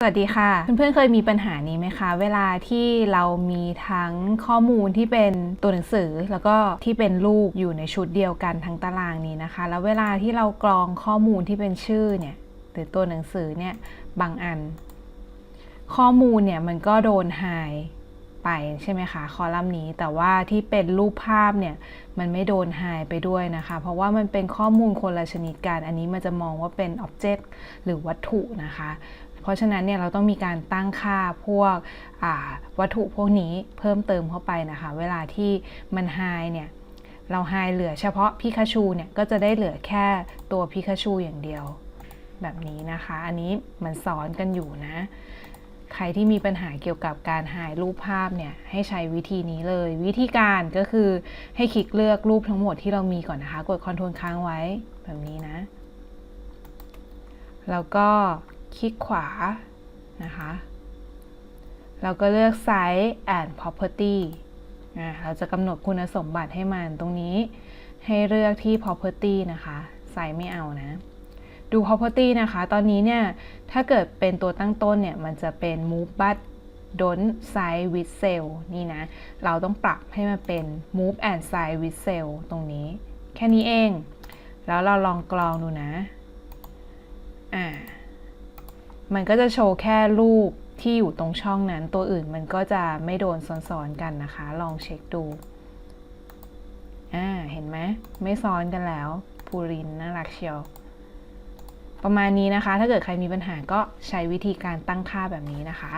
สวัสดีค่ะ เพื่อนๆเคยมีปัญหานี้ไหมคะ เวลาที่เรามีทั้งข้อมูลที่เป็นตัวหนังสือ แล้วก็ที่เป็นรูปอยู่ในชุดเดียวกันทั้งตารางนี้นะคะ แล้วเวลาที่เรากรองข้อมูลที่เป็นชื่อเนี่ยหรือตัวหนังสือเนี่ยบางอัน ข้อมูลเนี่ยมันก็โดนหาย ไปใช่ไหมคะคอลัมน์นี้แต่ว่าที่เป็นรูปภาพเนี่ยมันไม่โดนหายไปด้วยนะคะ เพราะว่ามันเป็นข้อมูลคนละชนิดกันอันนี้มันจะมองว่าเป็นอ็อบเจกต์หรือวัตถุนะคะ เพราะฉะนั้นเนี่ยเราต้องมีการตั้งค่าพวกวัตถุพวกนี้เพิ่มเติมเข้าไปนะคะ เวลาที่มันไฮเนี่ยเราไฮเหลือเฉพาะพิคาชูเนี่ยก็จะได้เหลือแค่ตัวพิคาชูอย่างเดียวแบบนี้นะคะ อันนี้มันซ้อนกันอยู่นะ ใครที่มีปัญหาเกี่ยวกับการหายรูปภาพเนี่ยให้ใช้วิธีนี้เลย วิธีการก็คือให้คลิกเลือกรูปทั้งหมดที่เรามีก่อนนะคะ กดคอนโทรลค้างไว้แบบนี้นะ แล้วก็คลิกขวานะคะเราก็เลือก Size and Property เราจะกำหนดคุณสมบัติให้มันตรงนี้ ให้เลือกที่ Property นะคะ Size ไม่เอานะ ดู property นะคะ ตอนนี้เนี่ย ถ้าเกิดเป็นตัวตั้งต้นเนี่ย มันจะเป็น move but don't size with cell นี่นะ เราต้องปรับให้มันเป็น move and size with cell ตรงนี้ แค่นี้เอง แล้วเราลองกรองดูนะ อ่า มันก็จะโชว์แค่รูปที่อยู่ตรงช่องนั้น ตัวอื่นมันก็จะไม่โดนซ้อนๆกันนะคะ ลองเช็คดู อ่า เห็นไหม ไม่ซ้อนกันแล้วพูรินน่ารักเชียว ประมาณนี้นะคะ ถ้าเกิดใครมีปัญหาก็ใช้วิธีการตั้งค่าแบบนี้นะคะ